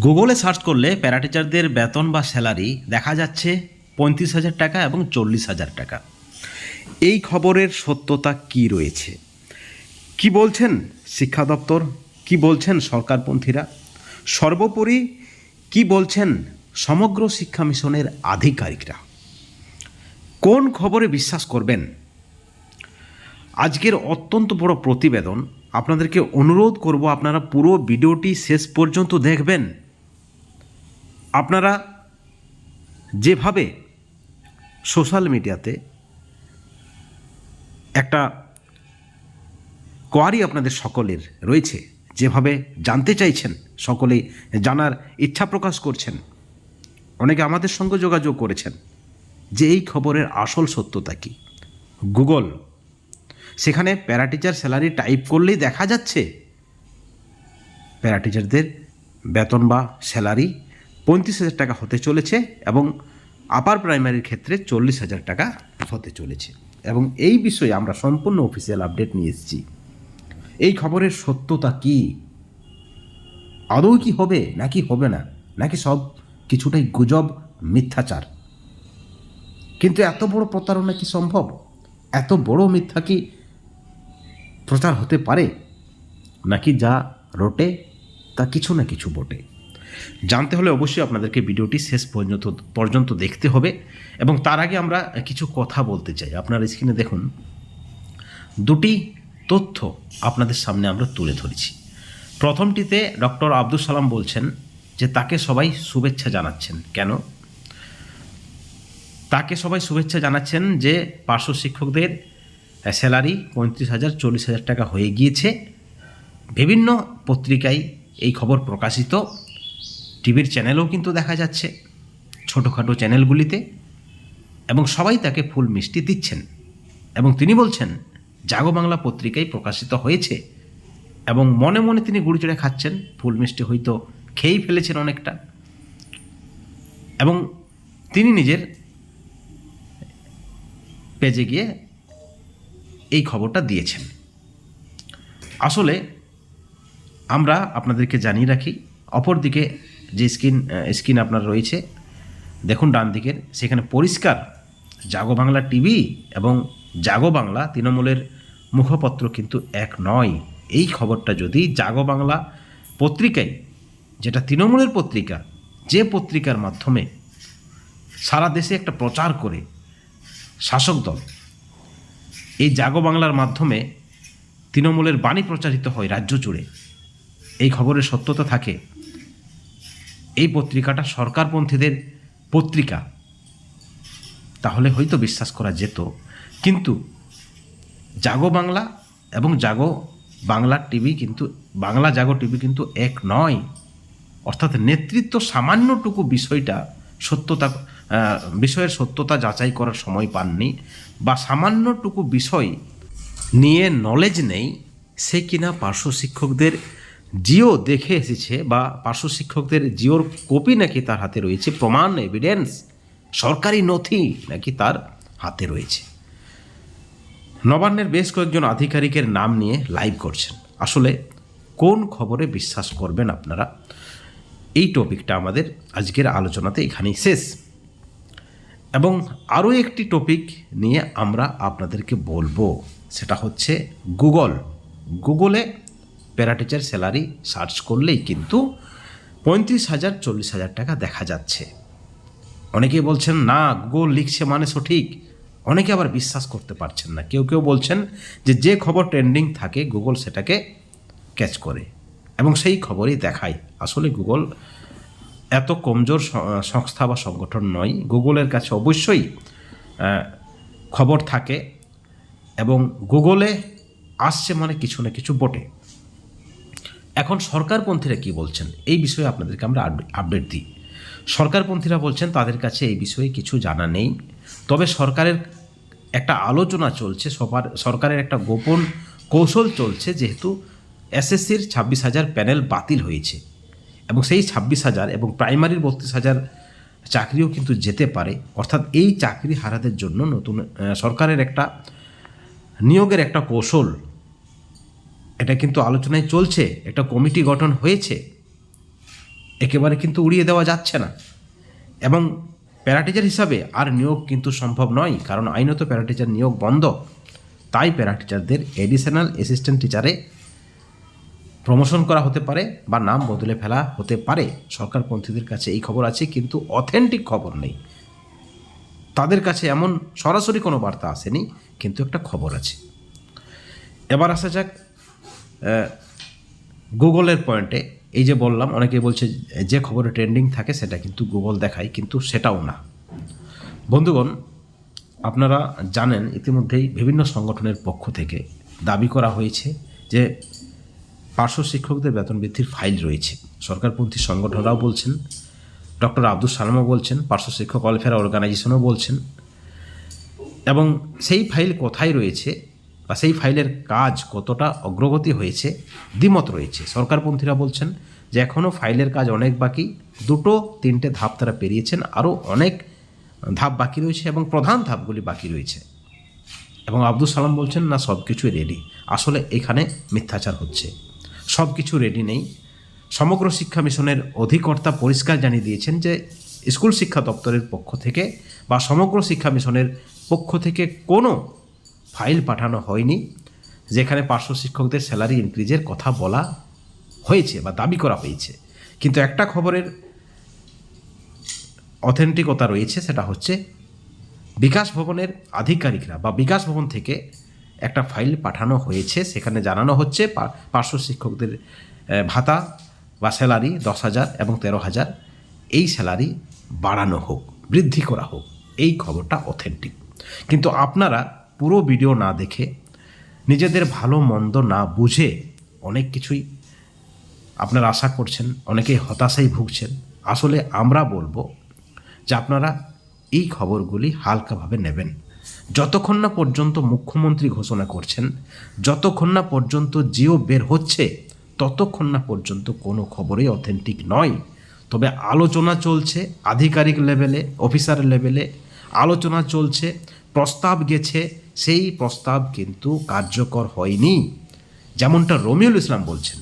গুগলে সার্চ করলে প্যারাটিচারদের বেতন বা স্যালারি দেখা যাচ্ছে পঁয়ত্রিশ হাজার টাকা এবং চল্লিশ হাজার টাকা। এই খবরের সত্যতা কি রয়েছে? কি বলছেন শিক্ষা দপ্তর? কি বলছেন সরকারপন্থীরা? সর্বোপরি কি বলছেন সমগ্র শিক্ষা মিশনের আধিকারিকরা? কোন খবরে বিশ্বাস করবেন? আজকের অত্যন্ত বড় প্রতিবেদন। আপনাদেরকে অনুরোধ করব আপনারা পুরো ভিডিওটি শেষ পর্যন্ত দেখবেন। আপনারা যেভাবে সোশ্যাল মিডিয়াতে একটা কোয়ারি আপনাদের সকলের রয়েছে, যেভাবে জানতে চাইছেন, সকলেই জানার ইচ্ছা প্রকাশ করছেন, অনেকে আমাদের সঙ্গে যোগাযোগ করেছেন, যে এই খবরের আসল সত্যতা কি? গুগল, সেখানে প্যারাটিচার স্যালারি টাইপ করলেই দেখা যাচ্ছে, প্যারাটিচারদের বেতন বা স্যালারি পঁয়ত্রিশ হাজার টাকা হতে চলেছে এবং আপার প্রাইমারির ক্ষেত্রে চল্লিশ হাজার টাকা হতে চলেছে। এবং এই বিষয়ে আমরা সম্পূর্ণ অফিসিয়াল আপডেট নিয়ে এসেছি। এই খবরের সত্যতা কি? আদৌ কি হবে, নাকি হবে না? নাকি সব কিছুটাই গুজব, মিথ্যাচার? কিন্তু এত বড় প্রতারণা কি সম্ভব? এত বড় মিথ্যা কি প্রচার হতে পারে? নাকি যা রটে, তা কিছু না কিছু বটে? জানতে হলে অবশ্যই আপনাদেরকে ভিডিওটি শেষ পর্যন্ত পর্যন্ত দেখতে হবে। এবং তার আগে আমরা কিছু কথা বলতে চাই। আপনার স্ক্রিনে দেখুন, দুটি তথ্য আপনাদের সামনে আমরা তুলে ধরেছি। প্রথমটিতে ডক্টর আব্দুল সালাম বলছেন যে, তাকে সবাই শুভেচ্ছা জানাচ্ছেন। কেন? তাকে সবাই শুভেচ্ছা জানাচ্ছেন যে, পার্শ্ব শিক্ষকদের স্যালারি পঁয়ত্রিশ হাজার, চল্লিশ হাজার টাকা হয়ে গিয়েছে। বিভিন্ন পত্রিকায় এই খবর প্রকাশিত। টিভির চ্যানেলও কিন্তু দেখা যাচ্ছে, ছোটোখাটো চ্যানেলগুলিতে, এবং সবাই তাকে ফুল মিষ্টি দিচ্ছেন। এবং তিনি বলছেন, জাগো বাংলা পত্রিকায় প্রকাশিত হয়েছে, এবং মনে মনে তিনি গুড়ি চড়ে খাচ্ছেন, ফুল মিষ্টি হয়তো খেয়েই ফেলেছেন অনেকটা। এবং তিনি নিজের পেজে গিয়ে এই খবরটা দিয়েছেন। আসলে আমরা আপনাদেরকে জানিয়ে রাখি, অপরদিকে যে স্ক্রিন স্ক্রিন আপনার রয়েছে, দেখুন ডান দিকের, সেখানে পরিষ্কার জাগো বাংলা টিভি এবং জাগো বাংলা তৃণমূলের মুখপত্র কিন্তু এক নয়। এই খবরটা যদি জাগো বাংলা পত্রিকায়, যেটা তৃণমূলের পত্রিকা, যে পত্রিকার মাধ্যমে সারা দেশে একটা প্রচার করে শাসক দল, এই জাগো বাংলার মাধ্যমে তৃণমূলের বাণী প্রচারিত হয় রাজ্য জুড়ে, এই খবরের সত্যতা থাকে। এই পত্রিকাটা সরকারপন্থীদের পত্রিকা। তাহলে হয়তো বিশ্বাস করা যেত। কিন্তু জাগো বাংলা এবং জাগো বাংলা টিভি কিন্তু, বাংলা জাগো টিভি কিন্তু এক নয়। অর্থাৎ নেতৃত্ব সামান্যটুকু বিষয়টা সত্যতা বিষয়ের সত্যতা যাচাই করার সময় পাননি বা সামান্যটুকু বিষয় নিয়ে নলেজ নেই, সে কিনা পার্শ্ব শিক্ষকদের জিও দেখে এসেছে বা পার্শ্ব শিক্ষকদের জিওর কপি নাকি তার হাতে রয়েছে প্রমাণ এভিডেন্স সরকারি নথি নাকি তার হাতে রয়েছে? নবান্নের বেশ কয়েকজন আধিকারিকের নাম নিয়ে লাইভ করছেন। আসলে কোন খবরে বিশ্বাস করবেন আপনারা? এই টপিকটা আমাদের আজকের আলোচনাতে এখানেই শেষ। এবং আরও একটি টপিক নিয়ে আমরা আপনাদেরকে বলব, সেটা হচ্ছে গুগল। গুগলে প্যারাটিচার স্যালারি সার্চ করলেই কিন্তু পঁয়ত্রিশ হাজার, চল্লিশ হাজার টাকা দেখা যাচ্ছে। অনেকেই বলছেন, না গুগল লিখছে মানে সঠিক। অনেকে আবার বিশ্বাস করতে পারছেন না। কেউ কেউ বলছেন যে যে খবর ট্রেন্ডিং থাকে গুগল সেটাকে ক্যাচ করে। এবং সেই খবরই দেখায়। আসলে গুগল এত কমজোর সংস্থা বা সংগঠন নয়। গুগলের কাছে অবশ্যই খবর থাকে এবং গুগলে আসছে মানে কিছু না কিছু বটে। এখন সরকারপন্থীরা কি বলছেন? এই বিষয়ে আপনাদেরকে আমরা আপডে- আপডেট দিই। সরকারপন্থীরা বলছেন, তাদের কাছে এই বিষয়ে কিছু জানা নেই। তবে সরকারের একটা আলোচনা চলছে, সবার সরকারের একটা গোপন কৌশল চলছে, যেহেতু এসএসসির ছাব্বিশ হাজার প্যানেল বাতিল হয়েছে। এবং সেই ছাব্বিশ হাজার এবং প্রাইমারির বত্রিশ হাজার চাকরিও কিন্তু যেতে পারে। অর্থাৎ এই চাকরি হারাদের জন্য নতুন সরকারের একটা নিয়োগের একটা কৌশল এটা কিন্তু আলোচনায় চলছে, একটা কমিটি গঠন হয়েছে, একেবারে কিন্তু উড়িয়ে দেওয়া যাচ্ছে না। এবং প্যারাটিচার হিসাবে আর নিয়োগ কিন্তু সম্ভব নয়, কারণ আইনত প্যারাটিচার নিয়োগ বন্ধ। তাই প্যারাটিচারদের এডিশনাল অ্যাসিস্ট্যান্ট টিচারে প্রমোশন করা হতে পারে বা নাম বদলে ফেলা হতে পারে। সরকারপন্থীদের কাছে এই খবর আছে, কিন্তু অথেন্টিক খবর নেই। তাদের কাছে এমন সরাসরি কোনো বার্তা আসেনি, কিন্তু একটা খবর আছে। এবার আসা যাক গুগলের পয়েন্টে এই যে বললাম অনেকে বলছে যে খবরে ট্রেন্ডিং থাকে, সেটা কিন্তু গুগল দেখায়, কিন্তু সেটাও না। বন্ধুগণ, আপনারা জানেন, ইতিমধ্যেই বিভিন্ন সংগঠনের পক্ষ থেকে দাবি করা হয়েছে যে পার্শ্ব শিক্ষকদের বেতন বৃদ্ধির ফাইল রয়েছে। সরকারপন্থী সংগঠনরাও বলছেন, ডক্টর আব্দুল সালামও বলছেন, পার্শ্ব শিক্ষক ওয়েলফেয়ার অর্গানাইজেশনও বলছেন। এবং সেই ফাইল কোথায় রয়েছে বা সেই ফাইলের কাজ কতটা অগ্রগতি হয়েছে, দ্বিমত রয়েছে। সরকারপন্থীরা বলছেন যে এখনও ফাইলের কাজ অনেক বাকি, দুটো তিনটে ধাপ তারা পেরিয়েছেন, আরও অনেক ধাপ বাকি রয়েছে এবং প্রধান ধাপগুলি বাকি রয়েছে। এবং আব্দুল সালাম বলছেন, না সব কিছুই রেডি আসলে এখানে মিথ্যাচার হচ্ছে। সব কিছু রেডি নেই। সমগ্র শিক্ষা মিশনের অধিকর্তা পরিষ্কার জানিয়ে দিয়েছেন যে স্কুল শিক্ষা দপ্তরের পক্ষ থেকে বা সমগ্র শিক্ষা মিশনের পক্ষ থেকে কোনো ফাইল পাঠানো হয়নি, যেখানে পার্শ্ব শিক্ষকদের স্যালারি ইনক্রিজের কথা বলা হয়েছে বা দাবি করা হয়েছে। কিন্তু একটা খবরের অথেন্টিকতা রয়েছে, সেটা হচ্ছে বিকাশ ভবনের আধিকারিকরা বা বিকাশ ভবন থেকে একটা ফাইল পাঠানো হয়েছে, সেখানে জানানো হচ্ছে পার্শ্ব শিক্ষকদের ভাতা বা স্যালারি দশ হাজার এবং তেরো হাজার, এই স্যালারি বাড়ানো হোক, বৃদ্ধি করা হোক, এই খবরটা অথেন্টিক। কিন্তু আপনারা পুরো ভিডিও না দেখে, নিজেদের ভালো, মন্দ না বুঝে অনেক কিছুই আপনারা আশা করছেন, অনেকেই হতাশায় ভুগছেন। আসলে আমরা বলব যে আপনারা এই খবরগুলি হালকাভাবে নেবেন। যতক্ষণ না পর্যন্ত মুখ্যমন্ত্রী ঘোষণা করছেন, যতক্ষণ না পর্যন্ত জিও বের হচ্ছে, ততক্ষণ না পর্যন্ত কোনো খবরই অথেন্টিক নয়। তবে আলোচনা চলছে আধিকারিক লেভেলে, অফিসার লেভেলে, আলোচনা চলছে প্রস্তাব গেছে, সেই প্রস্তাব কিন্তু কার্যকর হয়নি। যেমনটা রমিউল ইসলাম বলছেন,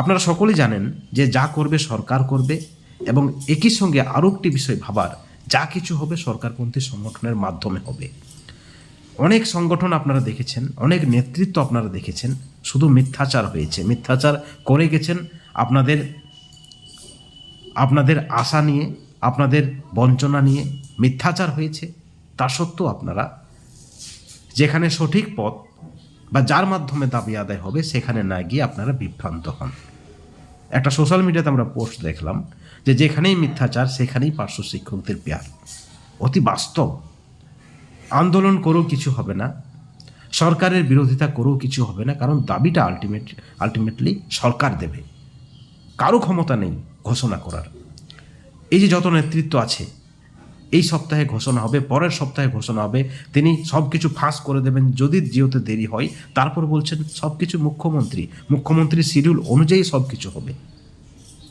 আপনারা সকলেই জানেন যে যা করবে সরকার করবে এবং একই সঙ্গে আরও একটি বিষয় ভাবার, যা কিছু হবে সরকারপন্থী সংগঠনের মাধ্যমে হবে। অনেক সংগঠন আপনারা দেখেছেন, অনেক নেতৃত্ব আপনারা দেখেছেন, শুধু মিথ্যাচার হয়েছে। মিথ্যাচার করে গেছেন আপনাদের আপনাদের আশা নিয়ে, আপনাদের বঞ্চনা নিয়ে। মিথ্যাচার হয়েছে সত্ত্বেও আপনারা যেখানে সঠিক পথ বা যার মাধ্যমে দাবি আদায় হবে, সেখানে না গিয়ে আপনারা বিভ্রান্ত হন। একটা সোশ্যাল মিডিয়াতে আমরা পোস্ট দেখলাম যে যেখানেই মিথ্যাচার, সেখানেই পার্শ্ব শিক্ষকদের পেয়ার। অতি বাস্তব। আন্দোলন করেও কিছু হবে না। সরকারের বিরোধিতা করেও কিছু হবে না। কারণ দাবিটা আলটিমেট আলটিমেটলি সরকার দেবে। কারও ক্ষমতা নেই ঘোষণা করার। এই যে যত নেতৃত্ব আছে এই সপ্তাহে ঘোষণা হবে, পরের সপ্তাহে ঘোষণা হবে। তিনি সব কিছু ফাঁস করে দেবেন যদি জিওতে দেরি হয়। তারপর বলছেন সব কিছু মুখ্যমন্ত্রী। মুখ্যমন্ত্রীর শিডিউল অনুযায়ী সব কিছু হবে।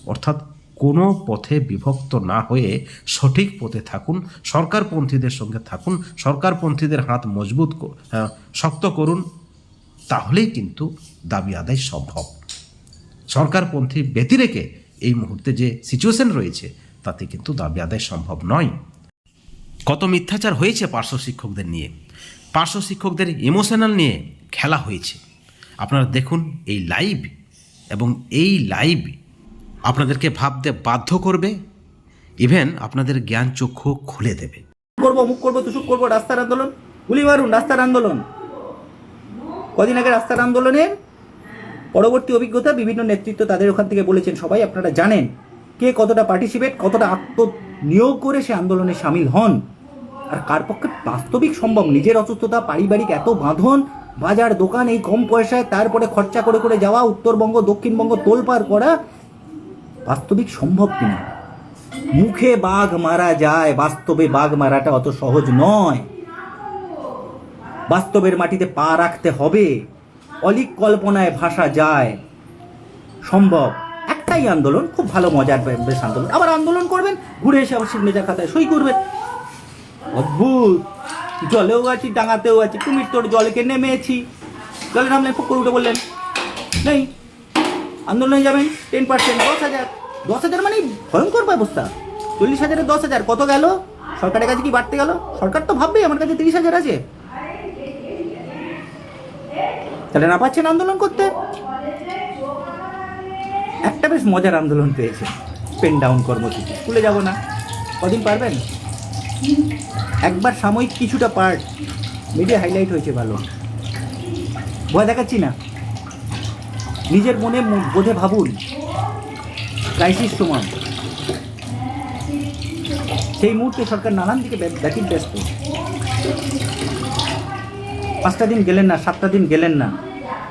অর্থাৎ কোনো পথে বিভক্ত না হয়ে সঠিক পথে থাকুন, সরকারপন্থীদের সঙ্গে থাকুন, সরকারপন্থীদের হাত মজবুত ক- শক্ত করুন, তাহলেই কিন্তু দাবি আদায় সম্ভব। সরকারপন্থী ব্যতিরেকে এই মুহূর্তে যে সিচুয়েশন রয়েছে, তাতে কিন্তু দাবি আদায় সম্ভব নয়। কত মিথ্যাচার হয়েছে পার্শ্ব শিক্ষকদের নিয়ে? পার্শ্ব শিক্ষকদের ইমোশনাল নিয়ে খেলা হয়েছে। আপনারা দেখুন এই লাইভ এবং এই লাইভ আপনাদেরকে ভাবতে বাধ্য করবে ইভেন আপনাদের জ্ঞান চক্ষু খুলে দেবে। করব অমুক করব, তুসুক করব, রাস্তার আন্দোলন? গুলি মারুন, রাস্তার আন্দোলন। কদিন আগে রাস্তার আন্দোলনের পরবর্তী অভিজ্ঞতা বিভিন্ন নেতৃত্ব তাদের ওখান থেকে বলেছেন, সবাই আপনারা জানেন কে কতটা পার্টিসিপেট কতটা আত্মনিয়োগ করে সে আন্দোলনে সামিল হন। আর কার পক্ষে বাস্তবিক সম্ভব? নিজের অসুস্থতা, পারিবারিক এত বাঁধন, বাজার, দোকান, এই কম পয়সায় তারপরে খরচা করে করে যাওয়া, উত্তরবঙ্গ, দক্ষিণবঙ্গ তোলপার করা বাস্তবিক সম্ভব কিনা? মুখে বাঘ মারা যায়, বাস্তবে বাঘ মারাটা অত সহজ নয়। বাস্তবের মাটিতে পা রাখতে হবে। অলিক কল্পনায় ভাষা যায়। সম্ভব। একটাই আন্দোলন, খুব ভালো মজার বেশ আন্দোলন। আবার আন্দোলন করবেন, ঘুরে এসে আবার সিগনেচার খাতায় সই করবেন। অদ্ভুত। জলেও আছি, ডাঙাতেও আছি, কুমির তোর জলেকে নেমেছি। জলে নামলেন ফুক করে উঠে বললেন নেই, আন্দোলনে যাবেন টেন পার্সেন্ট দশ হাজার। দশ হাজার মানে ভয়ঙ্কর ব্যবস্থা। চল্লিশ হাজারে দশ হাজার, কত গেল? সরকারের কাছে কি বাড়তে গেল? সরকার তো ভাববে আমার কাছে তিরিশ হাজার আছে। তাহলে না পাচ্ছেন আন্দোলন করতে? একটা বেশ মজার আন্দোলন পেয়েছে, পেন ডাউন কর্মসূচি। স্কুলে যাব না। কদিন পারবেন? একবার সাময়িক কিছুটা পার্ট মিডিয়া হাইলাইট হয়েছে ভালো। ভয় দেখাচ্ছি না। নিজের মনে বোধে ভাবুন। ক্রাইসিস সময় সেই মুহূর্তে সরকার নানান দিকে ব্য- ব্যতীত ব্যস্ত। পাঁচটা দিন গেলেন না, সাতটা দিন গেলেন না।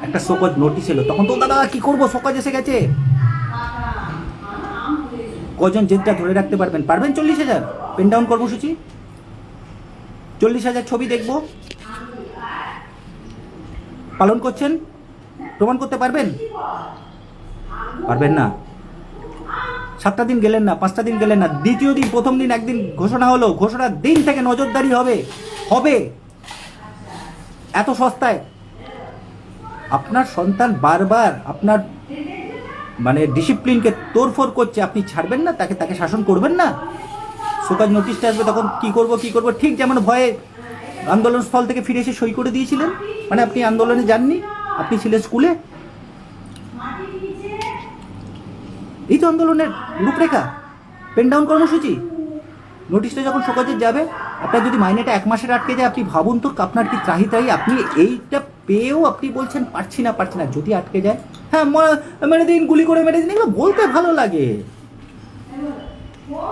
একটা শোকজ নোটিশ এলো। তখন তো, দাদা, কী করব? শোকজ এসে গেছে। কজন জেদটা ধরে রাখতে পারবেন? পারবেন চল্লিশ হাজার? পেন ডাউন কর্মসূচি? চল্লিশ হাজার ছবি দেখব। পালন করছেন? প্রমাণ করতে পারবেন? পারবেন না। সাতটা দিন গেলেন না, পাঁচটা দিন গেলেন না। দ্বিতীয় দিন, প্রথম দিন একদিন ঘোষণা হলো। ঘোষণার দিন থেকে নজরদারি হবে। হবে। এত সস্তায়। আপনার সন্তান বারবার আপনার মানে ডিসিপ্লিনকে তোড়ফোড় করছে, আপনি ছাড়বেন না, তাকে তাকে শাসন করবেন না। শোকাজ নোটিশটা আসবে, তখন কি করব কি করব? ঠিক যেমন ভয়ে আন্দোলন স্থল থেকে ফিরে এসে সই করে দিয়েছিলেন। মানে আপনি আন্দোলনে যাননি, আপনি ছিলেন স্কুলে এই তো আন্দোলনের রূপরেখা। পেন ডাউন কর্মসূচি। নোটিশটা যখন শোকাজের যাবে, আপনার যদি মাইনেটা এক মাসের আটকে যায়, আপনি ভাবুন তো আপনার কি ত্রাহি ত্রাহি আপনি এইটা পেয়েও আপনি বলছেন, পারছি না পারছি না। যদি আটকে যায় হ্যাঁ মেরে দিন গুলি করে মেরে দিন এগুলো বলতে ভালো লাগে।